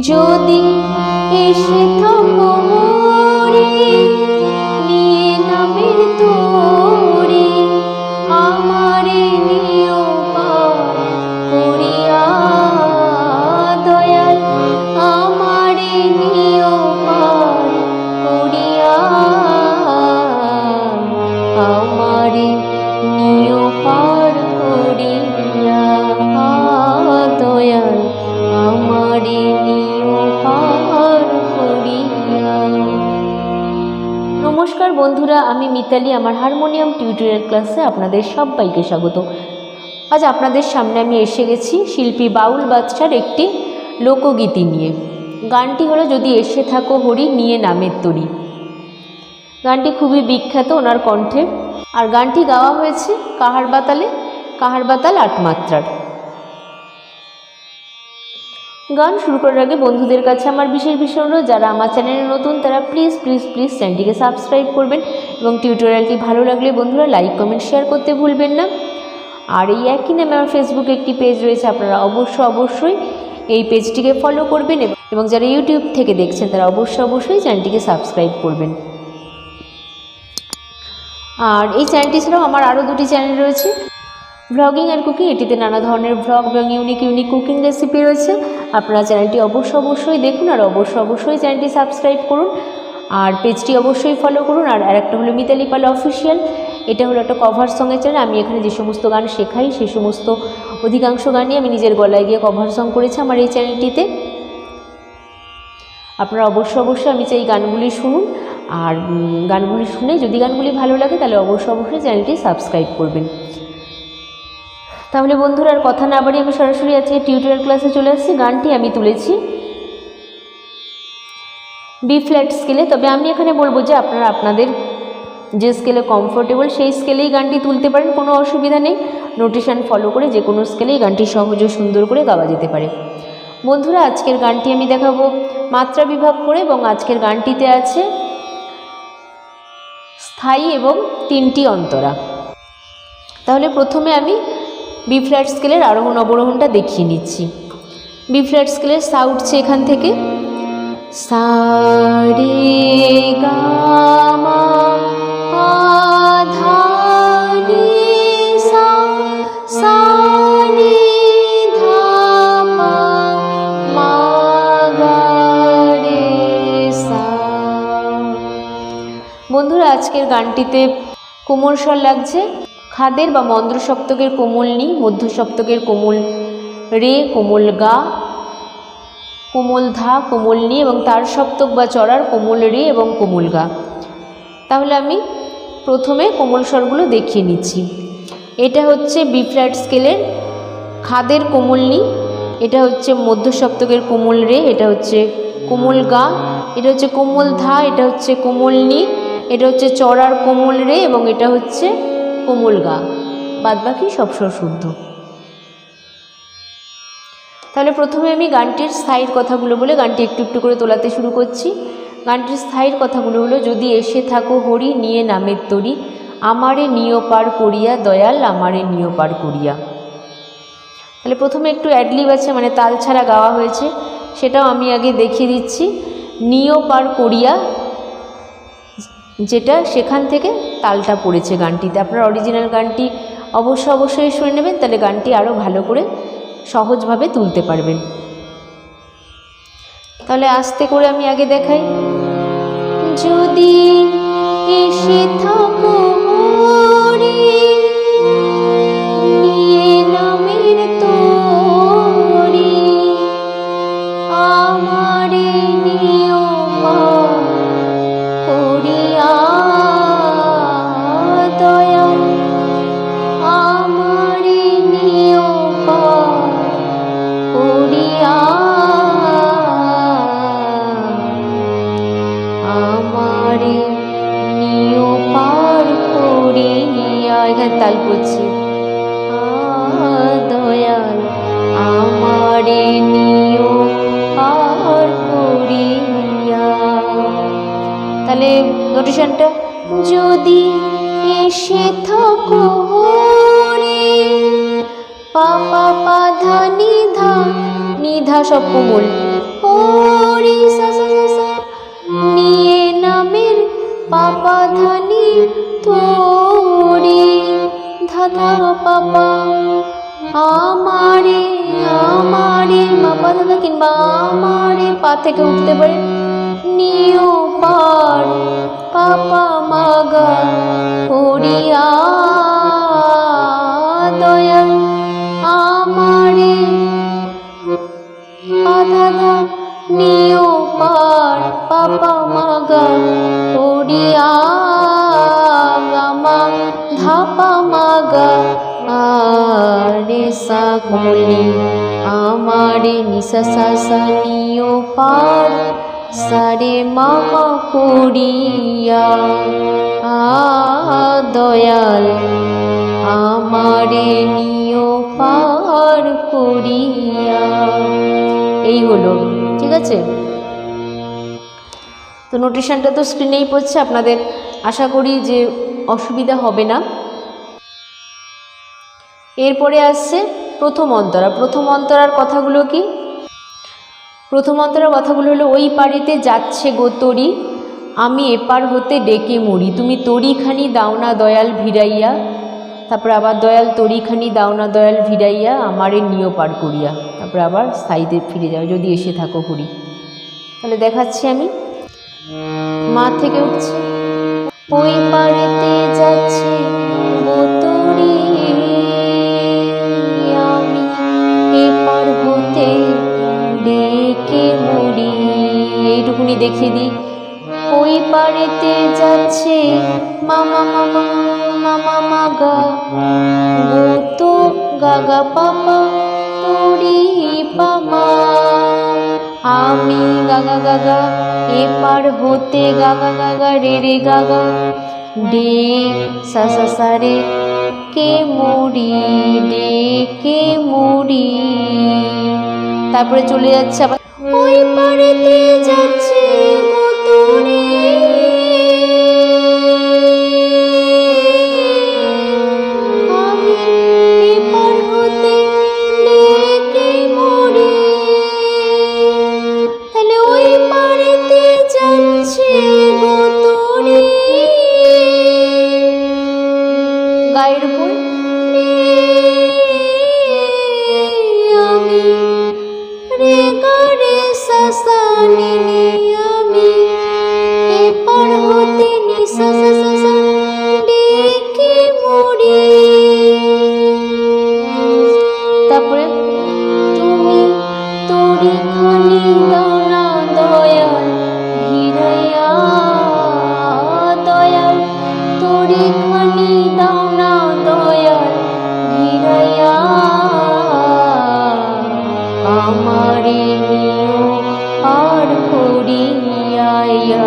যদি এসে থাকো নিয়ে নামের তোরে, মিতালি আমার হারমোনিয়াম টিউটোরিয়াল ক্লাসে আপনাদের সবাইকে স্বাগত। আজ আপনাদের সামনে আমি এসে গেছি শিল্পী বাউল বাদশার একটি লোকগীতি নিয়ে। গানটি হলো যদি এসে থাকো হরি, নিয়ে নামের তরি। গানটি খুবই বিখ্যাত ওনার কণ্ঠে। আর গানটি গাওয়া হয়েছে কাহার বাতালে, কাহার বাতাল আট মাত্রার গান শুরু করার আগে বন্ধুদের কাছে আমার বিশেষ বিশেষ অনুরোধ, যারা আমার চ্যানেলে নতুন, তারা প্লিজ প্লিজ প্লিজ চ্যানেলটিকে সাবস্ক্রাইব করবেন এবং টিউটোরিয়ালটি ভালো লাগলে বন্ধুরা লাইক কমেন্ট শেয়ার করতে ভুলবেন না। আর এই একই নামে আমার ফেসবুকে একটি পেজ রয়েছে, আপনারা অবশ্যই অবশ্যই এই পেজটিকে ফলো করবেন এবং- এবং যারা ইউটিউব থেকে দেখছেন, তারা অবশ্যই অবশ্যই চ্যানেলটিকে সাবস্ক্রাইব করবেন। আর এই চ্যানেলটি ছাড়াও আমার আরও দুটি চ্যানেল রয়েছে। ভ্লগিং আর কুকিং এটিতে নানা ধরনের ভ্লগ এবং ইউনিক ইউনিক কুকিং রেসিপি রয়েছে। আপনারা চ্যানেলটি অবশ্যই অবশ্যই দেখুন আর অবশ্য অবশ্যই চ্যানেলটি সাবস্ক্রাইব করুন। আর পেজটি অবশ্যই ফলো করুন আর আরেকটা হলো মিতালি পাল অফিসিয়াল এটা হলো একটা কভার সঙ্গের চ্যানেল আমি এখানে যে সমস্ত গান শেখাই সেই সমস্ত অধিকাংশ গানই আমি নিজের গলায় গিয়ে কভার সং করেছি আমার এই চ্যানেলটিতে আপনারা অবশ্য অবশ্যই আমি চাই গানগুলি শুনুন। আর গানগুলি শুনে যদি গানগুলি ভালো লাগে তাহলে অবশ্যই অবশ্যই চ্যানেলটি সাবস্ক্রাইব করবেন। তাহলে বন্ধুরা আর কথা না বাড়িয়ে আমি সরাসরি আজকে টিউটোরিয়াল ক্লাসে চলে আসছি। গানটি আমি তুলেছি। বি ফ্ল্যাট স্কেলে তবে আমি এখানে বলব যে আপনারা আপনাদের যে স্কেলে কমফোর্টেবল সেই স্কেলেই গানটি তুলতে পারেন। কোনো অসুবিধা নেই। নোটেশন ফলো করে যে কোনো স্কেলেই গানটি সহজ ও সুন্দর করে গাওয়া যেতে পারে। বন্ধুরা, আজকের গানটি আমি দেখাবো মাত্রা বিভাগ করে এবং আজকের গানটিতে আছে স্থায়ী এবং তিনটি অন্তরা। তাহলে প্রথমে আমি বি ফ্ল্যাট স্কেলের আরোহণ অবরোহণটা দেখিয়ে নিচ্ছি। বি ফ্ল্যাট স্কেলের সা উঠছে এখান থেকে। সা সা। বন্ধুরা, আজকের গানটিতে কোমল স্বর লাগছে। খাদের বা মন্দ্র সপ্তকের কোমল নি মধ্য সপ্তকের কোমল রে, কোমল গা, কোমল ধা, কোমল নি এবং তার সপ্তক বা চড়ার কোমল রে এবং কোমল গা। তাহলে আমি প্রথমে কোমল স্বরগুলো দেখিয়ে নিচ্ছি। এটা হচ্ছে বি ফ্ল্যাট স্কেলের খাদের কোমল নি, এটা হচ্ছে মধ্য সপ্তকের কোমল রে, এটা হচ্ছে কোমল গা, এটা হচ্ছে কোমল ধা, এটা হচ্ছে কোমল নি, এটা হচ্ছে চড়ার কোমল রে এবং এটা হচ্ছে কোমল গা বাদ বাকি সব শুদ্ধ। তাহলে প্রথমে আমি গানটির স্থায়ীর কথাগুলো বলে গানটি একটু একটু করে তোলাতে শুরু করছি। গানটির স্থায়ীর কথাগুলো হলো, যদি এসে থাকো হরি, নিয়ে নামের তরি, আমারে নিয় পার করিয়া, দয়াল আমারে নিয় পার করিয়া। তাহলে প্রথমে একটু অ্যাডলিব আছে মানে তাল ছাড়া গাওয়া হয়েছে, সেটাও আমি আগে দেখিয়ে দিচ্ছি। নিয় পার করিয়া, যেটা সেখান থেকে তালটা পড়েছে গানটিতে। আপনার অরিজিনাল গানটি অবশ্যই অবশ্যই শুনে নেবেন, তাহলে গানটি আরও ভালো করে সহজভাবে তুলতে পারবেন। তাহলে আস্তে করে আমি আগে দেখাই। যদি এসে থাকো বুঝি দয়াল, আমারে নিও, আর করিয়া। তাহলে নোটিশনটা যদি এসে থাকো রে পাপা পাধা নিধা নিধা সব কোমল। হরি সা সা সা নিয়ে নামের পাপা ধানি তোরে। ধাধা পাপা। আমারে আমারে মাপা দাদা কিংবা আমারে পা থেকে উঠতে পারে। নিও পার পাপা মাগা। করিয়া দয়াল আমারে আধাধা নিও পার পাপা মাগা। আরে সা কমলি আমারে পার, সারে মামা করিয়া। দয়াল, আমারে নিও পার করিয়া। এই হলো, ঠিক আছে? তো নোটিশনটা তো স্ক্রিনেই পড়ছে, আপনাদের আশা করি যে অসুবিধা হবে না। এরপরে আসছে প্রথম অন্তরা। প্রথম অন্তরার কথাগুলো কি? প্রথম অন্তরার কথাগুলো হলো, ওই পাড়িতে যাচ্ছে গো তরি, আমি এপার হতে ডেকে মরি। তুমি তরিখানি দাও না দয়াল ভিড়াইয়া। তারপরে আবার দয়াল তরিখানি দাও না দয়াল ভিড়াইয়া, আমারে নিয় পার করিয়া। তারপরে আবার সাইডে ফিরে যাও, যদি এসে থাকো করি তাহলে দেখাচ্ছি আমি। মা থেকে উঠছে। ওই পাড়েতে যাচ্ছে এইটুকুনি দেখিয়ে দিই ওই পাড়েতে যাচ্ছে মামা মামা মামা, মাগা। গোতো, গাগা, পাপা তরি পামা আমি গাগা গাগা, এপার হতে গাগা গাগা, রে রে, গাগা। ডে, সা সা সা, রে, কে মুড়ি, ডে, কে মুড়ি। তারপরে চলে যাচ্ছে আবার ওই পাড়েতে যাচ্ছে গোতরে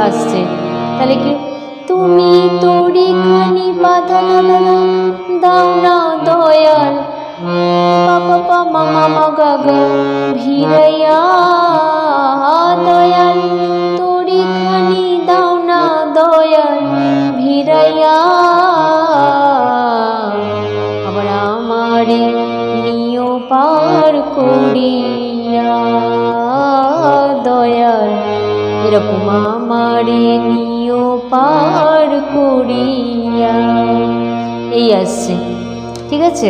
আসছে। তাহলে কি? তুমি তোরি খানি বাধা দাও না দয়াল। পাপা পা মামা, মাগা, গা, ভিড়াইয়া, দয়াল। তোরি খানি দাও না দয়াল, ভিড়াইয়া। আবার আমারে নিও পার করিয়া আমারে নিও পার করিয়া। এই আসছে। ঠিক আছে?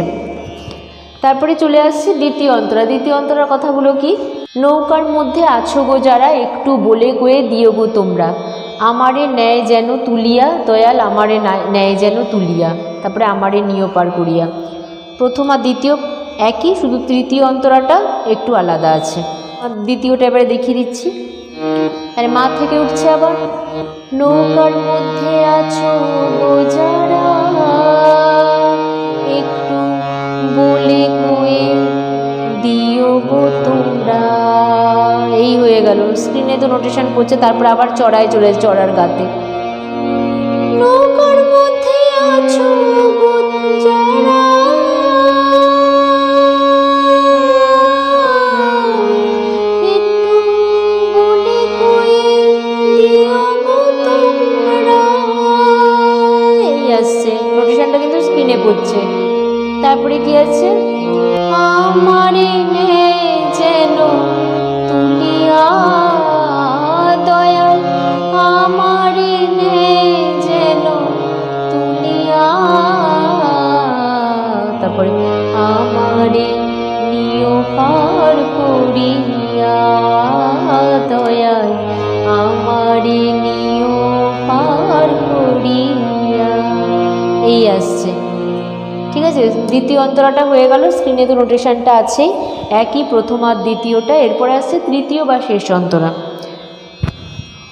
তারপরে চলে আসছে দ্বিতীয় অন্তরা। দ্বিতীয় অন্তরার কথাগুলো কি? নৌকার মধ্যে আছো গো যারা, একটু বলে কয়ে দিও গো তোমরা। আমারে ন্যায় যেন তুলিয়া, দয়াল আমারে ন্যায় যেন তুলিয়া। তারপরে আমারে নিয় পার করিয়া। প্রথম আর দ্বিতীয় একই, শুধু তৃতীয় অন্তরাটা একটু আলাদা আছে। দ্বিতীয়টা এবারে দেখিয়ে দিচ্ছি। তাহলে মা থেকে উঠছে আবার। নৌকার মধ্যে আছো যারা, একটু বলে কয়ে দিও গো তোমরা। এই হয়ে গেল। স্ক্রিনে তো নোটেশন করছে তারপর আবার চড়ায় চলে চড়ার গাতে। নৌকার মধ্যে আছো গো পড়ছে তারপরে কি আছে? আমারে দ্বিতীয় অন্তরাটা হয়ে গেল স্ক্রিনে তো নোটেশনটা আছেই। একই প্রথম আর দ্বিতীয়টা, এরপরে আসছে তৃতীয় বা শেষ অন্তরা।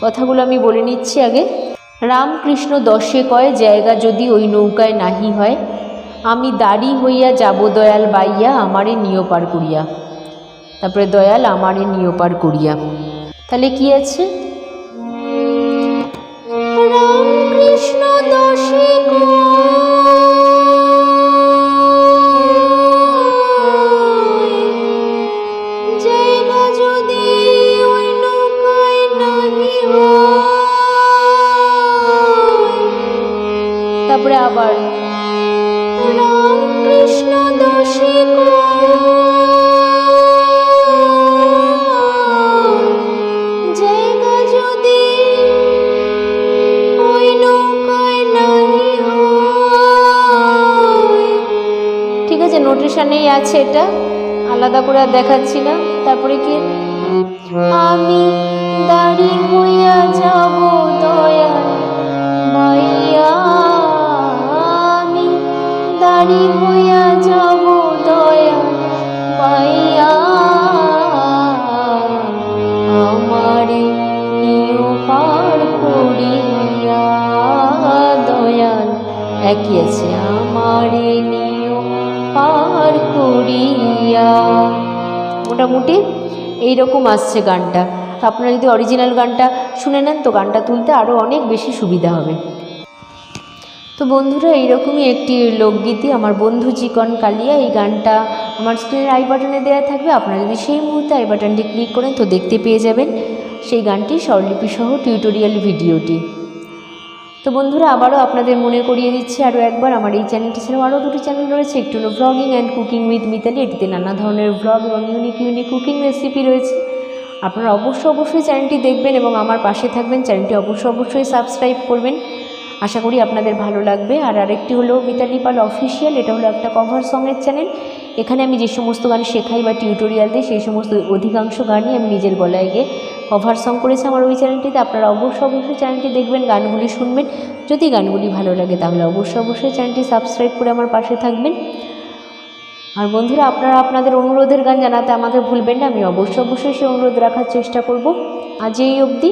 কথাগুলো আমি বলে নিচ্ছি আগে। রামকৃষ্ণ দশে কয়, জায়গা যদি ওই নৌকায় নাহি হয়, আমি দাড়ি হইয়া যাব দয়াল বাইয়া, আমারে নিয় পার করিয়া। তারপরে দয়াল আমারে নিয় পার করিয়া। তাহলে কি আছে? তারপরে আবার। নাহি ঠিক আছে নোটেশনেই আছে এটা। আলাদা করে আর দেখাচ্ছি না। তারপরে কি? আমি দাড়ি হইয়া যাব। দাড়ি হইয়া যাব দয়া মাইয়া। আমারে নিও পার করিয়া দয়াল। একই আছে, আমারে নিও পার করিয়া। মোটামুটি এইরকম আসছে গানটা। আপনারা যদি অরিজিনাল গানটা শুনে নেন, তো গানটা তুলতে আরও অনেক বেশি সুবিধা হবে। তো বন্ধুরা, এইরকমই একটি লোকগীতি আমার বন্ধু চিকন কালিয়া। এই গানটা আমার স্ক্রিনের আই বাটনে দেওয়া থাকবে। আপনারা যদি সেই মুহূর্তে আই বাটনটি ক্লিক করেন, তো দেখতে পেয়ে যাবেন সেই গানটি স্বরলিপি সহ টিউটোরিয়াল ভিডিওটি তো বন্ধুরা, আবারও আপনাদের মনে করিয়ে দিচ্ছি আরও একবার, আমার এই চ্যানেলটি ছাড়াও আরও দুটি চ্যানেল রয়েছে। একটি হলো vlogging and cooking with Mitali এটিতে নানা ধরনের ভ্লগ এবং ইউনিক ইউনিক কুকিং রেসিপি রয়েছে। আপনারা অবশ্যই অবশ্যই চ্যানেলটি দেখবেন এবং আমার পাশে থাকবেন। চ্যানেলটি অবশ্যই অবশ্যই সাবস্ক্রাইব করবেন। আশা করি আপনাদের ভালো লাগবে। আর আরেকটি হলো মিতালি পাল অফিসিয়াল এটা হলো একটা কভার সঙের চ্যানেল এখানে আমি যে সমস্ত গান শেখাই বা টিউটোরিয়াল দিই, সেই সমস্ত অধিকাংশ গানই আমি নিজের গলায় গিয়ে কভার সং করেছি আমার ওই চ্যানেলটিতে আপনারা অবশ্যই অবশ্যই চ্যানেলটি দেখবেন, গানগুলি শুনবেন। যদি গানগুলি ভালো লাগে তাহলে অবশ্যই অবশ্যই চ্যানেলটি সাবস্ক্রাইব করে আমার পাশে থাকবেন। আর বন্ধুরা, আপনারা আপনাদের অনুরোধের গান জানাতে আমাকে ভুলবেন না। আমি অবশ্যই অবশ্যই সেই অনুরোধ রাখার চেষ্টা করব। আজ এই অবধি।